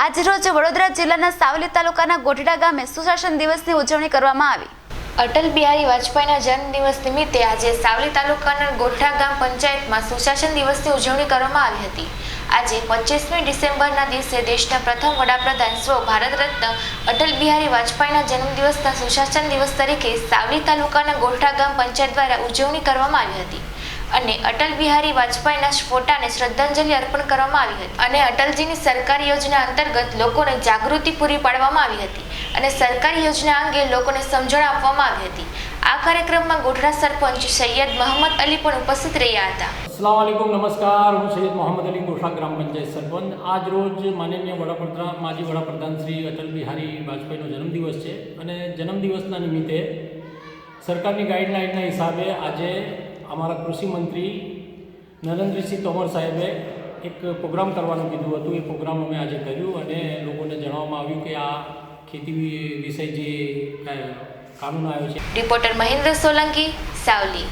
આજરોજ વડોદરા જિલ્લાના સાવલી તાલુકાના ગોઢડા ગામે સુશાસન દિવસની ઉજવણી કરવામાં આવી. અટલ બિહારી વાજપેયીના જન્મદિવસ નિમિત્તે આજે સાવલી તાલુકાના ગોઠા ગામ પંચાયતમાં સુશાસન દિવસની ઉજવણી કરવામાં આવી હતી. આજે પચીસમી ડિસેમ્બરના દિવસે દેશના પ્રથમ વડાપ્રધાન સ્વ ભારત રત્ન અટલ બિહારી વાજપેયીના જન્મદિવસના સુશાસન દિવસ તરીકે સાવલી તાલુકાના ગોઠા ગામ પંચાયત દ્વારા ઉજવણી કરવામાં આવી હતી. અને અટલ બિહારી વાજપેયીના ફોટાને શ્રદ્ધાંજલિ અર્પણ કરવામાં આવી હતી. અને અટલજીની સરકારી યોજના અંતર્ગત લોકોને જાગૃતિ પૂરી પાડવામાં આવી હતી અને સરકારી યોજના અંગે લોકોને સમજણ આપવામાં આવી હતી. આ કાર્યક્રમમાં ગોઢડા સરપંચ સૈયદ મોહમ્મદ અલી પણ ઉપસ્થિત રહ્યા હતા. અસલામ વાલેકુમ નમસ્કાર. હું સૈયદ મોહમ્મદ અલી ગોઠા ગ્રામ પંચાયત સરપંચ. આજ રોજ માનનીય વડાપ્રધાન, માજી વડાપ્રધાન શ્રી અટલ બિહારી વાજપેયીનો જન્મદિવસ છે. અને જન્મદિવસના નિમિત્તે સરકારની ગાઈડલાઇનના હિસાબે આજે અમારા કૃષિમંત્રી નરેન્દ્રસિંહ તોમર સાહેબે એક પ્રોગ્રામ કરવાનું કીધું હતું. એ પ્રોગ્રામ અમે આજે કર્યું અને લોકોને જણાવવામાં આવ્યું કે આ ખેતી વિષય જે કાનૂન આવ્યો છે. રિપોર્ટર મહેન્દ્ર સોલંકી, સાવલી.